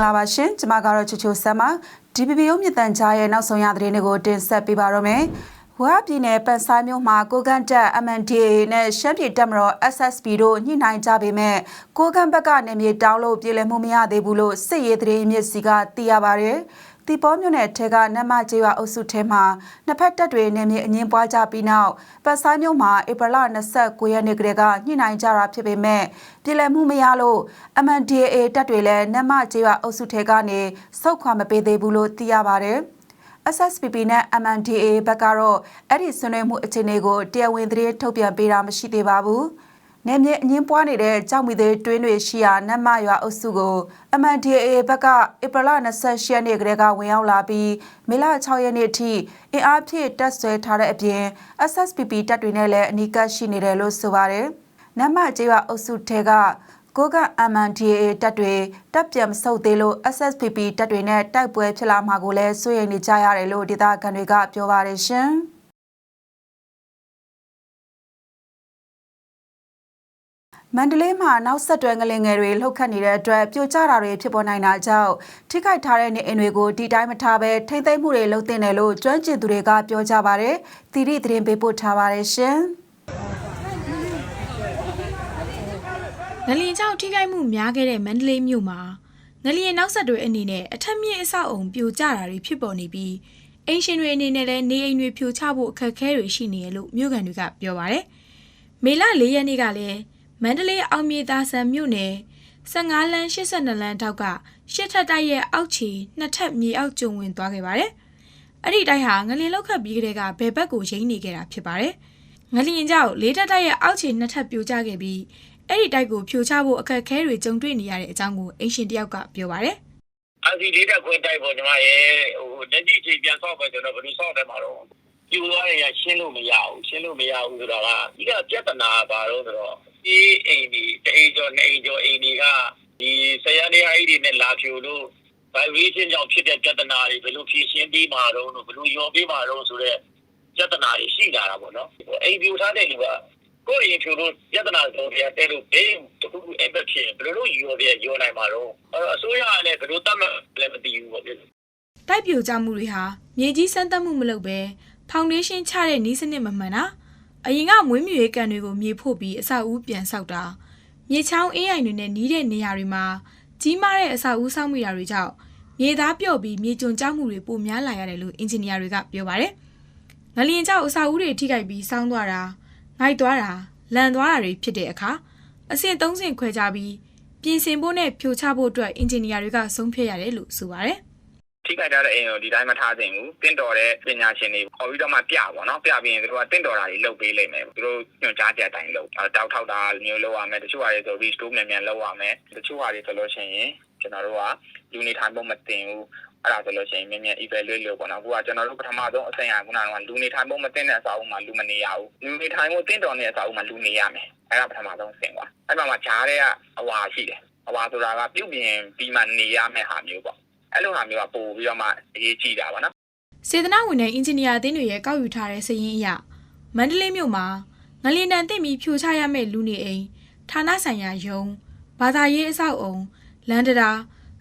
မင်္ဂလာပါရှင်ကျွန်မကတော့ချူချူဆမ်ပါ DPP ရုံးမြင့်တန်ကြားရဲ့နောက်ဆုံးရသတင်းတွေကိုတင်ဆက်ပေးပါရမယ်ဝါပြည်နယ်ပန်ဆိုင်မြို့မှာကိုကန့်တက် MNDA နဲ့ရှမ်းပြည်တပ်မတော် SSP တို့ညှိနှိုင်းကြပေမဲ့ကိုကန့်ဘက်ကနေမြေတောင်းလို့ပြည်လည်မှုမရသေးဘူးလို့စစ်ရေးသတင်းမြစ်စီကသိရပါတယ် တီပေါ်မြို့နယ်ထဲကနတ်မကျေးရွာအုပ်စုထဲမှာနှစ်ဖက်တပ်တွေနေမြေအငင်းပွားကြပြီးနောက်ပတ်ဆိုင်မြို့မှာဧပြီလ29ရက်နေ့ကတည်းကညှိနှိုင်းကြတာဖြစ်ပေမဲ့ပြည်လည်မှုမရလို့ MNDAA တပ်တွေလည်းနတ်မကျေးရွာအုပ်စုထဲကနေစုတ်ခွာမပေးသေးဘူးလို့သိရပါတယ်။ SSPP နဲ့ MNDAA ဘက်ကတော့အဲ့ဒီဆွေးနွေးမှုအခြေအနေကိုတရားဝင်သတင်းထုတ်ပြန်ပေးတာမရှိသေးပါဘူး။ နေမြေအငင်းပွားနေတဲ့ကြောက်မီသေးတွင်းတွေရှိရာနတ်မရွာအုပ်စုကို MNDAA ဘက်ကဧပြီလ28ရက်နေ့ကတည်းကဝင်ရောက်လာပြီးမေလ6ရက်နေ့ထိအင်အားဖြည့်တပ်ဆွဲထားတဲ့အပြင် SSPP တပ်တွေနဲ့လည်းအနီးကပ်ရှိနေတယ်လို့ဆိုပါတယ်။နတ်မကျေးရွာအုပ်စုထဲကကိုက MNDAA တပ်တွေတပ်ပြန်မဆုတ်သေးလို့ SSPP တပ်တွေနဲ့တိုက်ပွဲဖြစ်လာမှာကိုလည်းစိုးရိမ်နေကြရတယ်လို့ဒေသခံတွေကပြောပါတယ်ရှင်။ မန္တလေးမှာနောက်ဆက်တွဲငလင်ငယ်တွေလှုပ်ခတ်နေတဲ့အတွက်ပြိုကျတာတွေဖြစ်ပေါ်နိုင်တာကြောင့်ထိခိုက်ထားတဲ့နေအိမ်တွေကိုဒီတိုင်းမထားဘဲထိမ့်သိမ်းမှုတွေလုပ်တင်တယ်လို့ကျွမ်းကျင်သူတွေကပြောကြပါတယ်။သီရိသတင်းပေးပို့ထားပါတယ်ရှင်။ငလျင်ကြောင့်ထိခိုက်မှုများခဲ့တဲ့မန္တလေးမြို့မှာငလျင်နောက်ဆက်တွဲအနေနဲ့အထက်မြင့်အဆောက်အုံပြိုကျတာတွေဖြစ်ပေါ်နေပြီးအင်ရှင်တွေအနေနဲ့လည်းနေအိမ်တွေဖြိုချဖို့အခက်အခဲတွေရှိနေရလို့မြို့ကန်တွေကပြောပါရယ်မေလ၄ရက်နေ့ကလည်း မန္တလေးအောင်မြေသာဆန်မြို့နယ်15လမ်း82လမ်းထောက်ကရှစ်ထပ်တိုက်ရဲ့အောက်ခြေနှစ်ထပ်မြေအောက်ကျုံဝင်သွားခဲ့ပါတယ်အဲ့ဒီတိုက်ဟာငလျင်လောက်ခတ်ပြီးကတည်းကဘယ်ဘက်ကိုရိမ့်နေခဲ့တာဖြစ်ပါတယ်ငလျင်ကြောင့်လေးထပ်တိုက်ရဲ့အောက်ခြေနှစ်ထပ်ပြိုကျခဲ့ပြီးအဲ့ဒီတိုက်ကိုဖြိုချဖို့အခက်အခဲတွေကြုံတွေ့နေရတဲ့အကြောင်းကိုအင်ရှင်တယောက်ကပြောပါရယ်အစီလေးတက်ခွင့်တိုက်ပေါ်ညီမရဲ့ဟိုလက်ရှိချိန်ပြန်ဆောက်ပဲဆိုတော့ဘယ်လိုဆောက်တယ်မှာတော့ ပြူသွားရင်ရှင်းလို့မရဘူးရှင်းလို့မရဘူးဆိုတော့ကဒီကပြဿနာပါတော့ဆိုတော့ဒီအိမ်ဒီတအိမ်ကျော်နှစ်အိမ်ကျော်အိမ်တွေကဒီဆရာနေအိမ်တွေနဲ့လာဖြူလို့ vibration ကြောင့်ဖြစ်တဲ့ပြဿနာတွေဘယ်လိုဖြေရှင်းပြီးမှာတော့ဘယ်လိုရောပေးမှာတော့ဆိုတော့ပြဿနာတွေရှိလာတာပေါ့နော်အိမ်ပြူထားတဲ့လူကကိုယ်ရင်ဖြူလို့ပြဿနာတော့ပြန်တဲလို့ဘေးတခုခုအဲ့ဘက်ဖြစ်ဘယ်လိုရောပြရောနိုင်မှာတော့အဲ့တော့အစိုးရကလည်းဘယ်လိုတတ်မှတ်လည်းမသိဘူးပေါ့ပြတိုက်ပြိုကျမှုတွေဟာမြေကြီးစမ်းသပ်မှုမလုပ်ဘဲ ဖောင်ဒေးရှင်းချတဲ့နီးစနစ်မမှန်တာအရင်ကမွေးမြူရေးကန်တွေကိုမြေဖို့ပြီးအဆောက်အဦပြန်ဆောက်တာမြေချောင်းအင်းအိမ်တွေနဲ့နီးတဲ့နေရာတွေမှာကြီးမားတဲ့အဆောက်အဦဆောက်မိတာတွေကြောင့်မြေသားပြော့ပြီးမြေကျွံကျမှုတွေပိုများလာရတယ်လို့အင်ဂျင်နီယာတွေကပြောပါတယ်။ငလျင်ကြောင့်အဆောက်အဦတွေထိခိုက်ပြီးဆောင်းသွားတာငိုက်သွားတာလန်သွားတာတွေဖြစ်တဲ့အခါအဆင့်၃ဆင့်ခွဲခြားပြီးပြင်ဆင်ဖို့နဲ့ဖြိုချဖို့အတွက်အင်ဂျင်နီယာတွေကဆုံးဖြတ်ရတယ်လို့ဆိုပါတယ်။ ထိခိုက်ထားတဲ့အိမ်ကိုဒီတိုင်းမထားသင့်ဘူးတင့်တော်တဲ့ပညာရှင်တွေခေါ်ပြီးတော့မှပြပါတော့ပြပြီးရင်သူတို့ကတင့်တော်တာတွေလုပ်ပေးလိမ့်မယ်သူတို့ညွှန်ကြားချက်အတိုင်းလုပ်တောက်ထောက်တာမျိုးလုပ်ရမယ်တချို့ဟာတွေဆိုပြီး store မြန်မြန်လုပ်ရမယ်တချို့ဟာတွေဆိုလို့ရှိရင်ကျွန်တော်တို့ကလူနေထိုင်ဖို့မတင်ဘူးအဲ့ဒါဆိုလို့ရှိရင်မြန်မြန် evaluate လုပ်ပေါ့နော်အခုကကျွန်တော်တို့ပထမဆုံးအဆင့်ဟာခုနကလူနေထိုင်ဖို့မတင်တဲ့အစာအုပ်မှာလူမနေရဘူးလူနေထိုင်ဖို့တင့်တော်တဲ့အစာအုပ်မှာလူနေရမယ်အဲ့ဒါပထမဆုံးအဆင့်ကွာအဲ့မှာမှာဂျားတဲ့ကအဝါရှိတယ်အဝါဆိုတာကပြုတ်ပြင်ပြီးမှနေရမယ့်ဟာမျိုးပေါ့ အဲ့လိုဟာမျိုးကပို့ပြီးတော့မှအရေးကြီးတာပါနော်စေတနာဝန်ထမ်းအင်ဂျင်နီယာအသင်းတွေရဲ့ကောက်ယူထားတဲ့စာရင်းအရမန္တလေးမြို့မှာငလျင်တန်သိမ့်ပြီးဖြိုချရမယ့်လူနေအိမ်ဌာနဆိုင်ရာယုံဘာသာရေးအဆောက်အုံလန်ဒတာ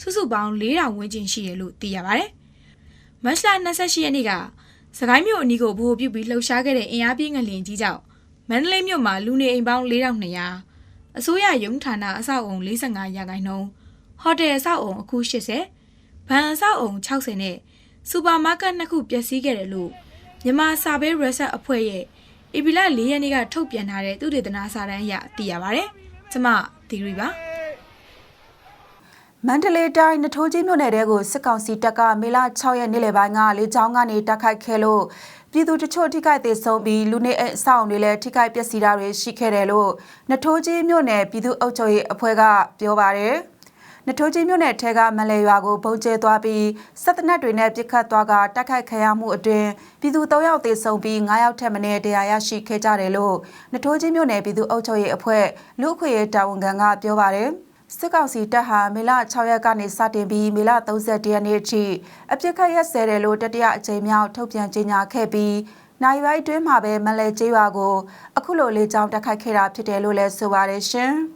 စုစုပေါင်း4000ဝန်းကျင်ရှိတယ်လို့သိရပါတယ်။မတ်လ28ရက်နေ့ကစကိုင်းမြို့အနီးကိုဗဟိုပြုပြီးလှုပ်ရှားခဲ့တဲ့အင်အားပြင်းငလျင်ကြီးကြောင့်မန္တလေးမြို့မှာလူနေအိမ်ပေါင်း4200အစိုးရယုံဌာနအဆောက်အုံ45ရာခိုင်နှုန်းဟိုတယ်အဆောက်အုံအခု80 ဘဏ်အဆောက်အုံ60နဲ့စူပါမားကတ်နှစ်ခုပျက်စီးခဲ့တယ်လို့မြန်မာစာဘေးရက်ဆက်အဖွဲ့ရဲ့ဧပြီလ၄ရက်နေ့ကထုတ်ပြန်ထားတဲ့သုတေသနစာတမ်းအရသိရပါဗျ။ကျမသီရီပါမန္တလေးတိုင်းနထိုးကြီးမြို့နယ်တဲကိုစစ်ကောင်စီတပ်ကမေလ6ရက်နေ့လယ်ပိုင်းကလေကြောင်းကနေတိုက်ခိုက်ခဲ့လို့ပြည်သူတချို့ထိခိုက်သေးဆုံးပြီးလူနေအဆောက်အုံတွေလည်းထိခိုက်ပျက်စီးတာတွေရှိခဲ့တယ်လို့နထိုးကြီးမြို့နယ်ပြည်သူ့အုပ်ချုပ်ရေးအဖွဲ့ကပြောပါတယ် နထိုးကြီးမြို့နယ်ထဲကမလဲရွာကိုပုံကျဲသွားပြီးစစ်တနက်တွေနဲ့ပြစ်ခတ်သွားကတိုက်ခိုက်ခံရမှုအတွင်းပြည်သူ၃ယောက်သေဆုံးပြီး၅ယောက်ထက်မနည်းတရားရရှိခဲ့ကြတယ်လို့နထိုးကြီးမြို့နယ်ပြည်သူ့အုပ်ချုပ်ရေးအဖွဲ့လူအခွင့်ရေးတာဝန်ခံကပြောပါတယ်။စစ်ကောင်စီတပ်ဟာမေလ6ရက်ကနေစတင်ပြီးမေလ31ရက်နေ့အထိအပြစ်ခတ်ရက်စဲတယ်လို့တတိယအကြိမ်မြောက်ထုတ်ပြန်ကြေညာခဲ့ပြီးနိုင်ရိုက်တွင်းမှာပဲမလဲကျေးရွာကိုအခုလိုလေးကြောင်းတက်ခိုက်ခဲ့တာဖြစ်တယ်လို့လည်းဆိုပါတယ်ရှင်။